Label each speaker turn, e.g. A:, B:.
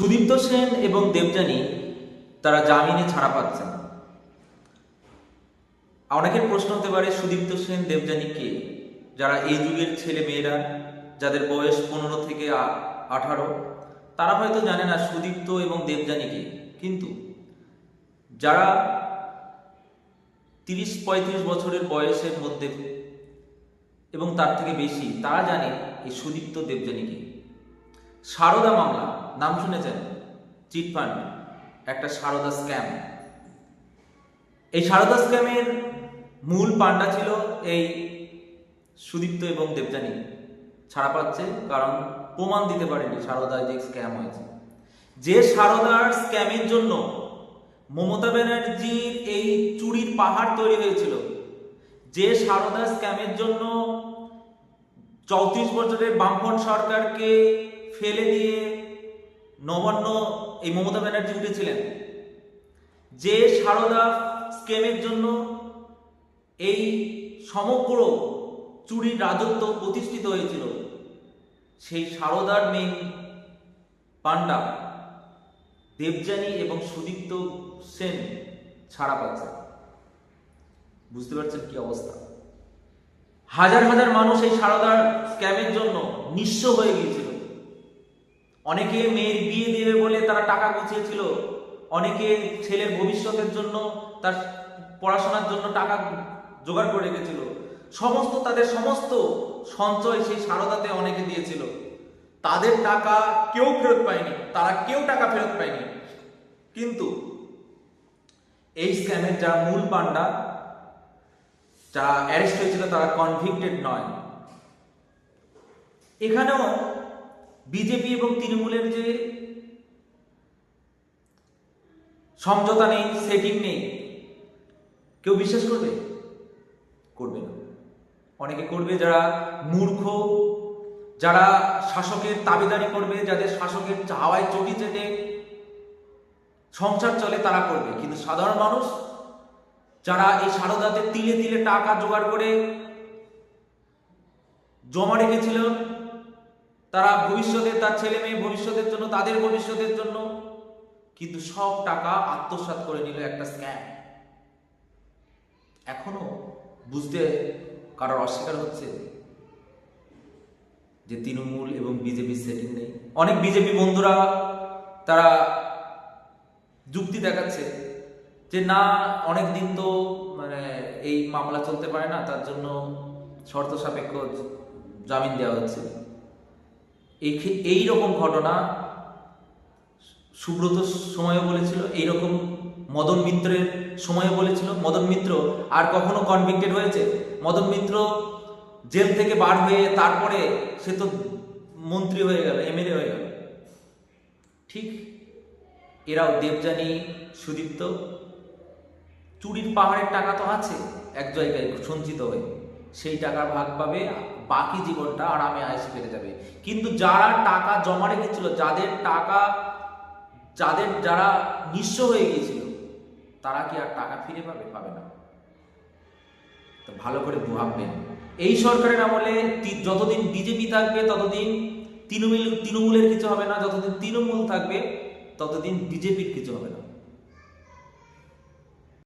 A: সুদীপ্ত সেন এবং দেবযানী তারা জামিনে ছাড়া পাচ্ছেন অনেকের প্রশ্ন হতে পারে, সুদীপ্ত সেন, দেবযানী কে? যারা এই যুগের ছেলে মেয়েরা, যাদের বয়স পনেরো থেকে আঠারো, তারা হয়তো জানে না সুদীপ্ত এবং দেবযানী কে। কিন্তু যারা তিরিশ, পঁয়ত্রিশ বছরের বয়সের মধ্যে এবং তার থেকে বেশি, তারা জানে এই সুদীপ্ত দেবযানীকে সারদা মামলা। নাম শুনেছেন? চিটফান্ড একটা সারদা স্ক্যাম। এই সারদা স্ক্যামের মূল পান্ডা ছিল এই সুদীপ্ত এবং দেবযানী। ছাড়া পাচ্ছে, কারণ প্রমাণ দিতে পারেনি সারদায় যে স্ক্যাম হয়েছে। যে সারদার স্ক্যামের জন্য মমতা ব্যানার্জির এই চুরির পাহাড় তৈরি হয়েছিল, যে সারদা স্ক্যামের জন্য চৌত্রিশ বছরের বামফ্রন্ট সরকারকে ফেলে দিয়ে নবান্ন এই মমতা ব্যানার্জি উঠেছিলেন। যে সারদা স্কেমের জন্য এই সমগ্র চুরির রাজত্ব প্রতিষ্ঠিত হয়েছিল, সেই সারদার মেন পান্ডা দেবযানী এবং সুদীপ্ত সেন ছাড়া পাচ্ছে বুঝতে পারছেন কি অবস্থা? হাজার হাজার মানুষ এই সারদার স্ক্যামের জন্য নিঃস্ব হয়ে গিয়েছিল। অনেকে মেয়ের বিয়ে দেবে বলে তারা টাকা গুছিয়েছিল। অনেকে ছেলের ভবিষ্যতের জন্য, তার পড়াশোনার জন্য টাকা জোগাড় করে রেখেছিল। সমস্ত, তাদের সমস্ত সঞ্চয় সেই সারদাতে অনেকে দিয়েছিল। তাদের টাকা কেউ ফেরত পায়নি, তারা কেউ টাকা ফেরত পায়নি। কিন্তু এই স্ক্যামের যারা মূল পান্ডা যারা অ্যারেস্ট হয়েছিল তারা কনভিক্টেড নয়। এখানেও বিজেপি এবং তৃণমূলের যে সমঝোতা নেই সেটিং নেই, কেউ বিশ্বাস করবে? করবে না। অনেকে করবে যারা মূর্খ, যারা শাসকের তাবেদারি করবে, যাদের শাসকের চাওয়ায় চটি চেটে সংসার চলে, তারা করবে। কিন্তু সাধারণ মানুষ, যারা এই সারদাতে তিলে তিলে টাকা জোগাড় করে জমা রেখেছিল তারা ভবিষ্যতে তার ছেলে মেয়ে ভবিষ্যতের জন্য, তাদের ভবিষ্যতের জন্য কিন্তু সব টাকা আত্মসাৎ করে নিল একটা স্ক্যাম এখনও বুঝতে কারোর অস্বীকার হচ্ছে যে তৃণমূল এবং বিজেপি সেটিং নেই। অনেক বিজেপি বন্ধুরা তারা যুক্তি দেখাচ্ছে যে না অনেক দিন তো মানে এই মামলা চলতে পারে না, তার জন্য শর্ত সাপেক্ষ জামিন দেওয়া হচ্ছে। এই এই রকম ঘটনা সুব্রত সময়ও বলেছিল, এইরকম মদন মিত্রের সময়ও বলেছিল। মদন মিত্র আর কখনো কনভিক্টেড হয়েছে? মদন মিত্র জেল থেকে বার হয়ে তারপরে সে তো মন্ত্রী হয়ে গেল, এমএলএ হয়ে গেল। ঠিক এরাও দেবযানী, সুদীপ্ত। চুরির পাহাড়ের টাকা তো আছে এক জায়গায় সঞ্চিত হয়ে। সেই টাকার ভাগ পাবে, বাকি জীবনটা আরামে আয়সে কেটে যাবে। কিন্তু যারা টাকা জমা রেখেছিল, যাদের টাকা, যাদের যারা নিঃস্ব হয়ে গিয়েছিল, তারা কি আর টাকা ফিরে পাবে? পাবে না। তো ভালো করে ভাববেন। এই সরকারের আমলে যতদিন বিজেপি থাকবে, ততদিন তৃণমূল তৃণমূলের কিছু হবে না, যতদিন তৃণমূল থাকবে, ততদিন বিজেপির কিছু হবে না।